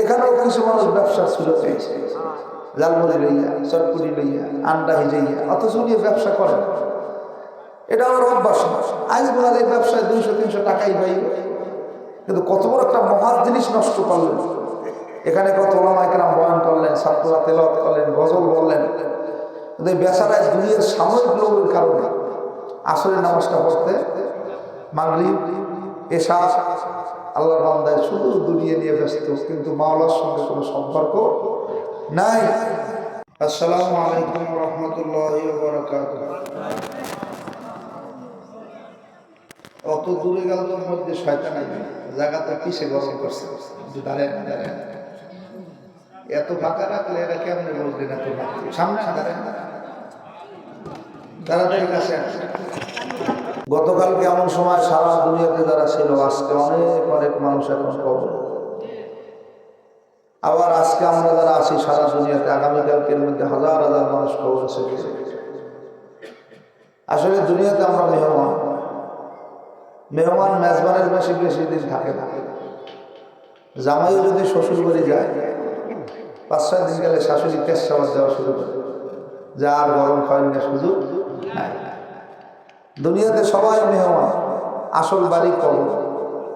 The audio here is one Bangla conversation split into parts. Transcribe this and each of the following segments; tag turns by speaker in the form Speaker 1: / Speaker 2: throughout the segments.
Speaker 1: এখানেও কিছু মানুষ ব্যবসার সুযোগ পেয়েছে জালমুড়ি লইয়া চটপুরি লইয়া আন্ডা হিজাইয়া অথচ নিয়ে ব্যবসা করেন। এটা আমার অভ্যাস। আজ বলার এই ব্যবসায় দুইশো, তিনশো টাকাই পাই। কিন্তু কত বড় একটা মহান জিনিস নষ্ট করলেন। এখানে কত ওলামাইকেরাম বয়ান করলেন ছাত্ররা তেলত করলেন, গজল বললেন। কিন্তু এই বেচারায় দুনিয়ার সাময়িক লোকের কারণে আসরের নামাজটা পড়তে মাগরিব এসা আল্লাহর বান্দায় শুধু দুনিয়া নিয়ে ব্যস্ত, কিন্তু মাওলার সঙ্গে কোনো সম্পর্ক নাই। আসসালামু আলাইকুম রহমতুল্লাহ অত দূরে গেল তোর মধ্যে শয়তান আইবে। জায়গাটা পিছে গরম করছে? দাঁড়ায় না দাঁড়ায়। এত ফাঁকা রাখলে এরা কেমনে বলবে না তোর সামনে দাঁড়ায়। না তাড়াতাড়ি কাছে আসে গতকালকে এমন সময় সারা দুনিয়াতে যারা ছিল, আজকে অনেক অনেক মানুষ এখন কবর। আবার আজকে আমরা যারা আছি, সারা দুনিয়াতে আগামীকালকের মধ্যে হাজার হাজার মানুষ কবর আসলে দুনিয়াতে আমরা মেহমান। মেহমান মেজবানের বেশি বেশি দিন থাকে না। জামাইও যদি শ্বশুর বাড়ি যায়, পাঁচ, ছয় দিন গেলে শাশুড়ি চাওয়া দেওয়া শুরু করে। যা আর গরম খাওয়ার না সুযোগ নাই। দুনিয়াতে সবাই মেহমান, আসল বাড়ি কবর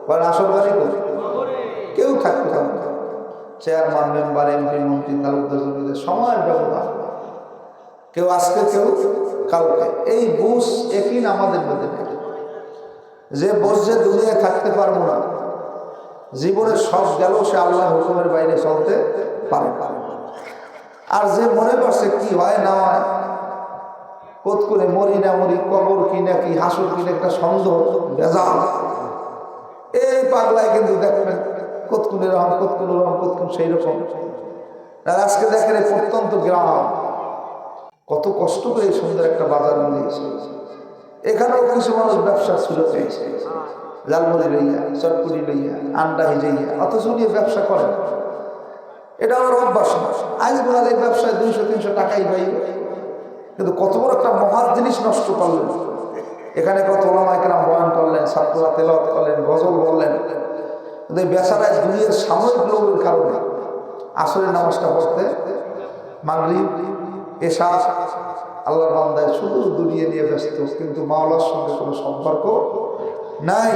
Speaker 1: কারণ আসল বাড়ি কবর কেউ পারে না। চেয়ারম্যান মেম্বার এমপি মন্ত্রী, তালুকদার সময়ের ব্যবধান। কেউ আজকে, কেউ কালকে। এই বুঝ একই আমাদের মধ্যে নেই। যে দুনিয়ায় থাকতে পারব না, জীবনে সব গেল সে আল্লাহ হুকুমের বাইরে চলতে পারে। আর যে মনে করছে কি হয় না হয় কোত করে মরি না মরি কবর কি না কি, হাসুর কি একটা সন্দেহ বেজাল এই পাগলায় কিন্তু দেখবেন কতক্ষণ এরকম কতক্ষণ এরকম কতক্ষণ সেই রকম আর আজকে দেখেন এই প্রত্যন্ত গ্রাম, কত কষ্ট করে সুন্দর একটা বাজার মিলিয়েছে এখানেও কিছু মানুষ ব্যবসার সুযোগ পেয়েছে লালমুড়ি লইয়া চটপুরি লইয়া আন্ডা হিজাইয়া অথচ নিয়ে ব্যবসা করেন। এটা আমার অভ্যাস আজ বলার এই ব্যবসায় দুইশো, তিনশো টাকাই পাই কিন্তু কত বড় একটা মহান জিনিস নষ্ট করলেন। এখানে কত ওলামাইকেরাম বয়ান করলেন ছাত্ররা তেলত করলেন, গজল বললেন। কিন্তু এই বেচারায় দুনিয়ার সাময়িক লোকের কারণে আসরের নামাজটা পড়তে মাগরিব এসা আল্লাহর বান্দায় শুধু দুনিয়া নিয়ে ব্যস্ত, কিন্তু মাওলার সঙ্গে কোনো সম্পর্ক নাই।